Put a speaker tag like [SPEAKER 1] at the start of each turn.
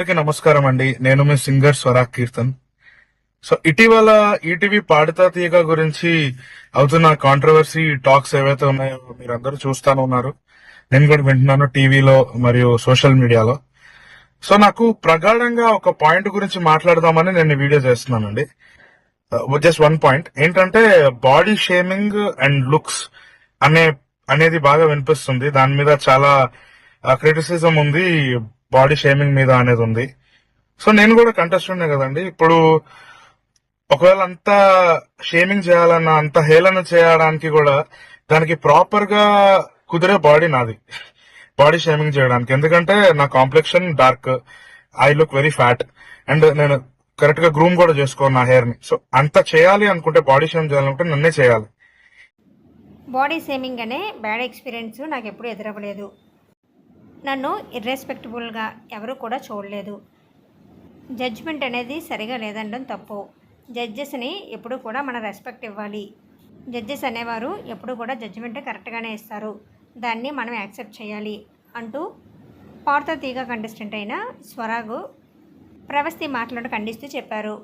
[SPEAKER 1] అందరికీ నమస్కారం అండి. నేను మీ సింగర్ స్వరాగ్ కీర్తన్. సో ఇటీవల ఈటీవీ పాడితా తీగ గురించి అవుతున్న కాంట్రవర్సీ టాక్స్ ఏవైతే ఉన్నాయో మీరందరూ చూస్తానే ఉన్నారు. నేను కూడా వింటున్నాను టీవీలో మరియు సోషల్ మీడియాలో. సో నాకు ప్రగాఢంగా ఒక పాయింట్ గురించి మాట్లాడదామని నేను వీడియో చేస్తున్నానండి. జస్ట్ వన్ పాయింట్ ఏంటంటే బాడీ షేమింగ్ అండ్ లుక్స్ అనే అనేది బాగా వినిపిస్తుంది. దాని మీద చాలా uh, క్రిటిసిజం ఉంది. బాడీ షేమింగ్ మీద అనేది ఉంది. సో నేను కూడా కంటెస్టెంట్ కదండి. ఇప్పుడు ఒకవేళ అంత షేమింగ్ చేయాలన్నా అంత హేళన చేయడానికి కూడా దానికి ప్రాపర్గా కుదిరే బాడీ నాది. బాడీ షేమింగ్ చేయడానికి. ఎందుకంటే నా complexion dark I look very fat and నేను కరెక్ట్గా గ్రూమ్ కూడా చేసుకోను నా హెయిర్ని. సో అంత చేయాలి అనుకుంటే బాడీ షేమ్ చేయాలనుకుంటే నన్నే చేయాలి.
[SPEAKER 2] బాడీ షేమింగ్ అనే బ్యాడ్ ఎక్స్పీరియన్స్ నాకు ఎప్పుడు ఎదురవ్వలేదు. నన్ను ఇర్రెస్పెక్టబుల్గా ఎవరు కూడా చూడలేదు. జడ్జ్మెంట్ అనేది సరిగా లేదనడం తప్పు. జడ్జెస్ని ఎప్పుడు కూడా మన రెస్పెక్ట్ ఇవ్వాలి. జడ్జెస్ అనేవారు ఎప్పుడు కూడా జడ్జిమెంట్ కరెక్ట్గానే ఇస్తారు. దాన్ని మనం యాక్సెప్ట్ చేయాలి అంటూ పార్త తీగ కంటెస్టెంట్ అయిన స్వరాగు ప్రవస్తి మాటలను ఖండిస్తూ చెప్పారు.